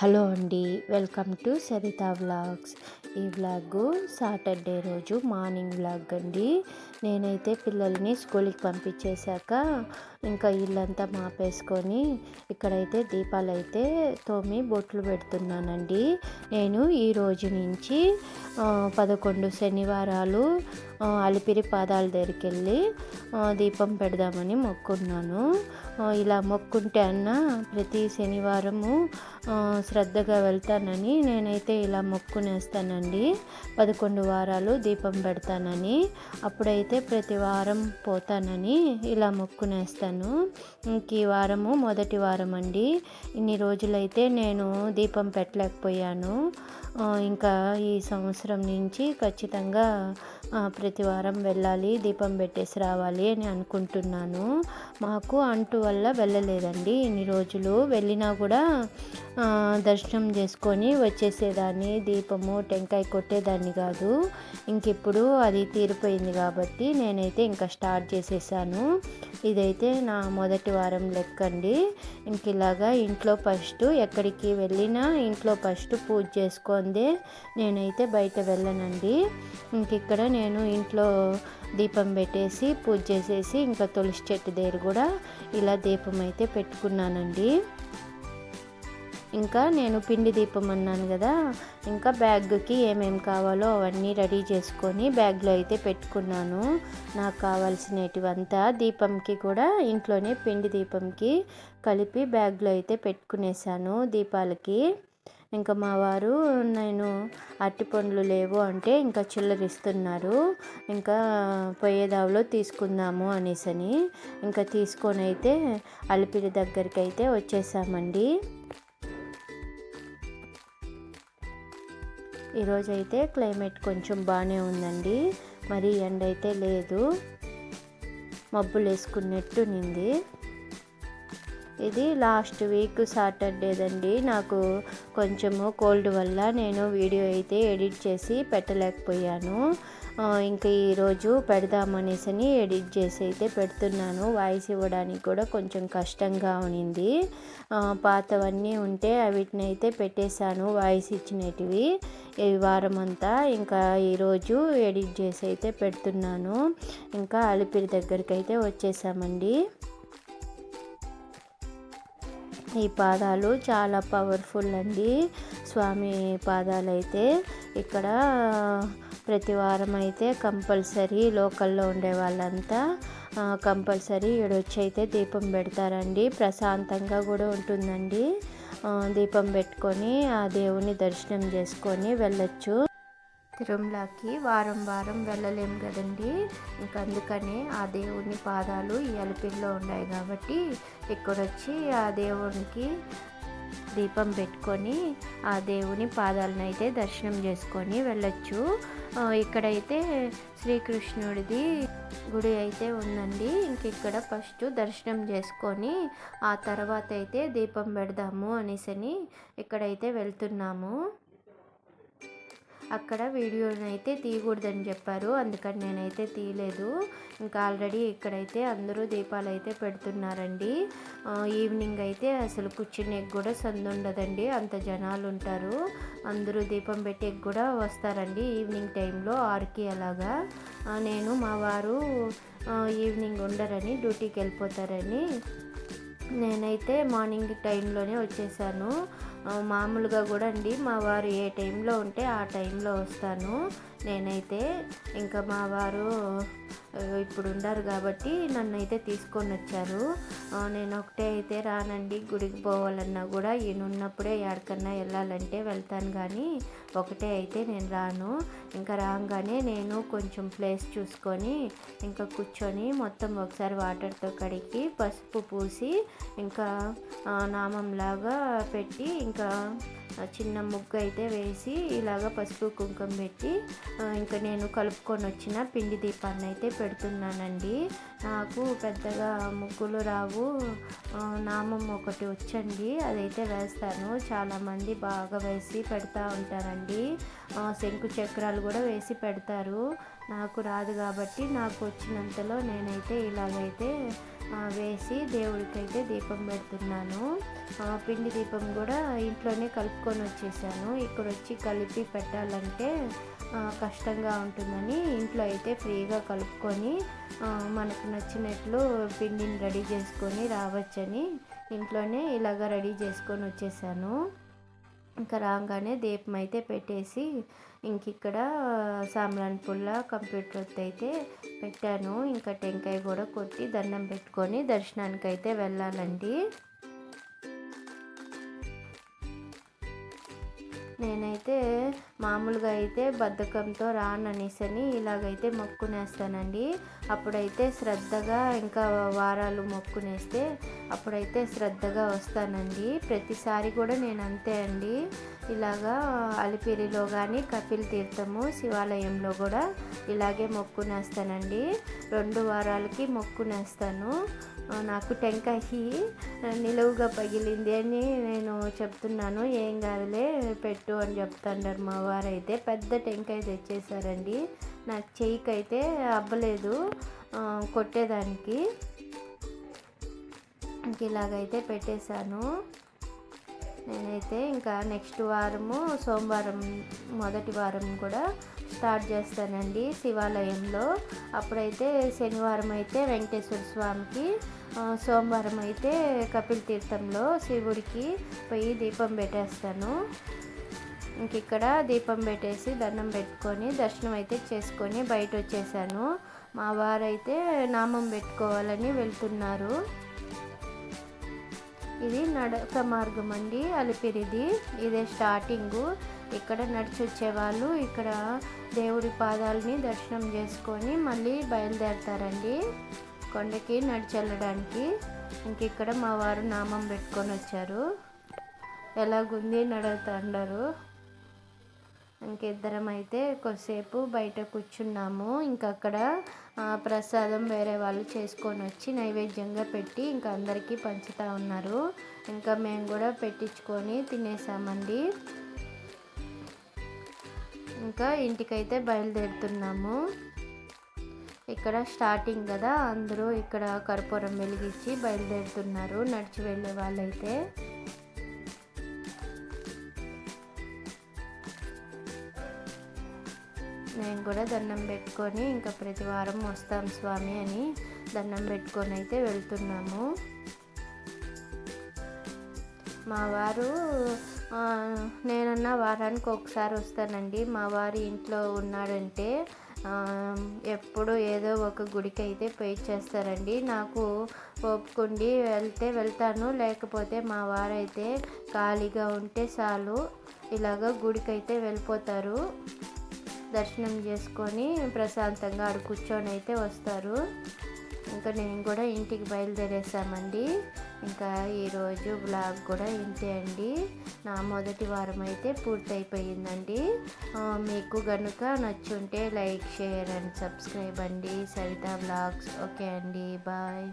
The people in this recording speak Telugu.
హలో అండి వెల్కమ్ టు సరిత వ్లాగ్స్. ఈ వ్లాగ్ సాటర్డే రోజు మార్నింగ్ వ్లాగ్ అండి. నేనైతే పిల్లల్ని స్కూల్కి పంపించేశాక ఇంకా ఇల్లంతా మాపేసుకొని ఇక్కడైతే దీపాలు అయితే తోమి బొట్లు పెడుతున్నానండి. నేను ఈ రోజు నుంచి పదకొండు శనివారాలు అలిపిరి పాదాల దగ్గరికి వెళ్ళి దీపం పెడదామని మొక్కున్నాను. ఇలా మొక్కుంటే అన్న ప్రతి శనివారము శ్రద్ధగా వెళ్తానని నేనైతే ఇలా మొక్కునేస్తానండి. పదకొండు వారాలు దీపం పెడతానని అప్పుడైతే ప్రతి వారం పోతానని ఇలా మొక్కునేస్తాను. ఇంక ఈ వారము మొదటి వారం అండి ఇన్ని రోజులైతే నేను దీపం పెట్టలేకపోయాను. ఇంకా ఈ సంవత్సరం నుంచి ఖచ్చితంగా ప్రతి వారం వెళ్ళాలి దీపం పెట్టేసి రావాలి అని అనుకుంటున్నాను. మాకు అంటు వల్ల వెళ్ళలేదండి. ఇన్ని రోజులు వెళ్ళినా కూడా దర్శనం చేసుకొని వచ్చేసేదాన్ని. దీపము టెంకాయ కొట్టేదాన్ని కాదు. ఇంకెప్పుడు అది తీరిపోయింది కాబట్టి నేనైతే ఇంకా స్టార్ట్ చేసేసాను. ఇదైతే నా మొదటి వారం లెక్కండి. ఇంక ఇలాగా ఇంట్లో ఫస్ట్ ఎక్కడికి వెళ్ళినా ఇంట్లో ఫస్ట్ పూజ చేసుకుందే నేనైతే బయట వెళ్ళనండి. ఇంక ఇక్కడ నేను ఇంట్లో దీపం పెట్టేసి పూజ చేసేసి ఇంకా తులసి చెట్టు దగ్గర కూడా ఇలా దీపం అయితే పెట్టుకున్నానండి. ఇంకా నేను పిండి దీపం అన్నాను కదా ఇంకా బ్యాగ్కి ఏమేమి కావాలో అవన్నీ రెడీ చేసుకొని బ్యాగ్లో అయితే పెట్టుకున్నాను. నాకు కావాల్సినటివంతా దీపంకి కూడా ఇంట్లోనే పిండి దీపంకి కలిపి బ్యాగ్లో అయితే పెట్టుకునేసాను దీపాలకి. ఇంకా మా వారు నేను అట్టి పండ్లు లేవు అంటే ఇంకా చిల్లరిస్తున్నారు ఇంకా పోయేదావులో తీసుకుందాము అనేసని ఇంకా తీసుకొని అయితే అలిపిరి దగ్గరికి అయితే వచ్చేసామండి. ఈరోజైతే క్లైమేట్ కొంచెం బాగానే ఉందండి. మరి ఎండ అయితే లేదు. మబ్బులు వేసుకున్నట్టు నింది ఇది లాస్ట్ వీక్ సాటర్డేదండి. నాకు కొంచెము కోల్డ్ వల్ల నేను వీడియో అయితే ఎడిట్ చేసి పెట్టలేకపోయాను. ఇంకా ఈరోజు పెడదామనేసి ఎడిట్ చేసి అయితే పెడుతున్నాను. వాయిస్ ఇవ్వడానికి కూడా కొంచెం కష్టంగా ఉన్నింది. పాతవన్నీ ఉంటే వీటిని అయితే పెట్టేశాను వాయిస్ ఇచ్చినటివి. ఈ వారం అంతా ఇంకా ఈరోజు ఎడిట్ చేసి అయితే పెడుతున్నాను. ఇంకా అలిపిరి దగ్గరికి అయితే వచ్చేసామండి. ఈ పాదాలు చాలా పవర్ఫుల్ అండి. స్వామి పాదాలు అయితే ఇక్కడ ప్రతి వారం అయితే కంపల్సరీ లోకల్లో ఉండే వాళ్ళంతా కంపల్సరీ ఈడొచ్చి అయితే దీపం పెడతారండి. ప్రశాంతంగా కూడా ఉంటుందండి. దీపం పెట్టుకొని ఆ దేవుని దర్శనం చేసుకొని వెళ్ళొచ్చు. తిరుమలకి వారం వారం వెళ్ళలేము కదండి. ఇంక అందుకనే ఆ దేవుని పాదాలు ఈ అలిపిల్లో ఉన్నాయి కాబట్టి ఇక్కడొచ్చి ఆ దేవునికి దీపం పెట్టుకొని ఆ దేవుని పాదాలను అయితే దర్శనం చేసుకొని వెళ్ళొచ్చు. ఇక్కడైతే శ్రీకృష్ణుడిది గుడి అయితే ఉందండి. ఇంక ఇక్కడ ఫస్ట్ దర్శనం చేసుకొని ఆ తర్వాత అయితే దీపం పెడదాము అనేసని ఇక్కడైతే వెళ్తున్నాము. అక్కడ వీడియోని అయితే తీయకూడదని చెప్పారు. అందుకని నేనైతే తీయలేదు. ఇంకా ఆల్రెడీ ఇక్కడైతే అందరూ దీపాలు అయితే పెడుతున్నారండి ఈవినింగ్ అయితే అసలు కూర్చునేకి కూడా సందు ఉండదండి. అంత జనాలు ఉంటారు. అందరూ దీపం పెట్టే కూడా వస్తారండి ఈవినింగ్ టైంలో ఆరుకి అలాగా. నేను మా వారు ఈవినింగ్ ఉండరని డ్యూటీకి వెళ్ళిపోతారని నేనైతే మార్నింగ్ టైంలోనే వచ్చేసాను. మామూలుగా కూడా అండి. మా వారు ఏ టైంలో ఉంటే ఆ టైంలో వస్తాను. నేనైతే ఇంకా మా వారు ఇప్పుడు ఉండరు కాబట్టి నన్ను అయితే తీసుకొని వచ్చారు. నేను ఒకటే అయితే రానండి. గుడికి పోవాలన్నా కూడా ఈయన ఉన్నప్పుడే ఎక్కడికన్నా వెళ్ళాలంటే వెళ్తాను కానీ ఒకటే అయితే నేను రాను. ఇంకా రాగానే నేను కొంచెం ప్లేస్ చూసుకొని ఇంకా కూర్చొని మొత్తం ఒకసారి వాటర్తో కడిగి పసుపు పూసి ఇంకా నామంలాగా పెట్టి ఇంకా చిన్న ముగ్గు అయితే వేసి ఇలాగ పసుపు కుంకుమ పెట్టి ఇంకా నేను కలుపుకొని వచ్చిన పిండి దీపాన్ని అయితే పెడుతున్నానండి. నాకు పెద్దగా ముగ్గులు రావు. నామం ఒకటి వచ్చండి. అదైతే వేస్తాను. చాలామంది బాగా వేసి పెడతా ఉంటారండి. శంకు చక్రాలు కూడా వేసి పెడతారు. నాకు రాదు కాబట్టి నాకు వచ్చినంతలో నేనైతే ఇలాగైతే వేసి దేవుడికైతే దీపం పెడుతున్నాను. పిండి దీపం కూడా ఇంట్లోనే కలుపుకొని వచ్చేసాను. ఇక్కడ వచ్చి కలిపి పెట్టాలంటే కష్టంగా ఉంటుందని ఇంట్లో అయితే ఫ్రీగా కలుపుకొని మనకు నచ్చినట్లు పిండిని రెడీ చేసుకొని రావచ్చని ఇంట్లోనే ఇలాగ రెడీ చేసుకొని వచ్చేసాను. ఇంకా రాగానే దీపం అయితే పెట్టేసి ఇంక ఇక్కడ సామ్రాన్ పుల్ల కంప్యూటర్ అయితే పెట్టాను. ఇంకా టెంకాయ కూడా కొట్టి దండం పెట్టుకొని దర్శనానికి అయితే వెళ్ళాలండి. నేనైతే మామూలుగా అయితే బద్ధకంతో రాననేసని ఇలాగైతే మొక్కునేస్తానండి. అప్పుడైతే శ్రద్ధగా ఇంకా వారాలు మొక్కునేస్తే అప్పుడైతే శ్రద్ధగా వస్తానండి. ప్రతిసారి కూడా నేను అంతే అండి. ఇలాగా అలిపిరిలో కానీ కపిల్ తీర్థము శివాలయంలో కూడా ఇలాగే మొక్కునేస్తానండి. రెండు వారాలకి మొక్కునేస్తాను. నాకు టెంకాయి నిలువుగా పగిలింది అని నేను చెప్తున్నాను. ఏం కాదులే పెట్టు అని చెప్తాండారు మా వారైతే. పెద్ద టెంకాయ తెచ్చేసారండి నాకు చెయ్యికి అయితే అవ్వలేదు కొట్టేదానికి. ఇంక ఇలాగైతే పెట్టేశాను. నేనైతే ఇంకా నెక్స్ట్ వారము సోమవారం మొదటి వారం కూడా స్టార్ట్ చేస్తానండి శివాలయంలో. అప్పుడైతే శనివారం అయితే వెంకటేశ్వర స్వామికి సోమవారం అయితే కపిల్ తీర్థంలో శివుడికి పోయి దీపం పెట్టేస్తాను. ఇంక ఇక్కడ దీపం పెట్టేసి దండం పెట్టుకొని దర్శనం అయితే చేసుకొని బయట వచ్చేసాను. మా వారైతే నామం పెట్టుకోవాలని వెళ్తున్నారు. ఇది నడక మార్గం అండి అలిపిరిది. ఇదే స్టార్టింగు. ఇక్కడ నడిచి వచ్చేవాళ్ళు ఇక్కడ దేవుడి పాదాలని దర్శనం చేసుకొని మళ్ళీ బయలుదేరతారండి. కొండకి నడిచెళ్ళడానికి ఇంక ఇక్కడ మా వారు నామం పెట్టుకొని వచ్చారు. ఎలాగుంది? నడుగుతాండారు ఇంకిద్దరం అయితే కొద్దిసేపు బయట కూర్చున్నాము. ఇంకా అక్కడ ప్రసాదం వేరే వాళ్ళు చేసుకొని వచ్చి నైవేద్యంగా పెట్టి ఇంకా అందరికీ పంచుతూ ఉన్నారు. ఇంకా మేము కూడా పెట్టించుకొని తినేసామండి. ఇంకా ఇంటికైతే బయలుదేరుతున్నాము. ఇక్కడ స్టార్టింగ్ కదా అందరూ ఇక్కడ కర్పూరం వెలిగించి బయలుదేరుతున్నారు నడిచి వెళ్ళే వాళ్ళైతే. నేను కూడా దండం పెట్టుకొని ఇంకా ప్రతి వారం వస్తాం స్వామి అని దండం పెట్టుకొని అయితే వెళ్తున్నాము. మా వారు ఆ, నేనన్నా వారానికి ఒకసారి వస్తానండి. మా వారు ఇంట్లో ఉన్నాడంటే ఎప్పుడు ఏదో ఒక గుడికి అయితే పోయి చేస్తారండి. నాకు ఒప్పుకుండి వెళ్తే వెళ్తాను. లేకపోతే మా వారైతే ఖాళీగా ఉంటే చాలు. ఇలాగ గుడికి అయితే వెళ్ళిపోతారు. దర్శనం చేసుకొని ప్రశాంతంగా ఆడు కూర్చొని అయితే వస్తారు. ఇంకా నేను కూడా ఇంటికి బయలుదేరేసామండి ఇంకా ఈరోజు బ్లాగ్ కూడా ఇంతే అండి. నా మొదటి వారం అయితే పూర్తయిపోయిందండి. మీకు కనుక నచ్చుంటే లైక్ షేర్ అండ్ సబ్స్క్రైబ్ అండి. సరిత బ్లాగ్స్. ఓకే అండి. బాయ్.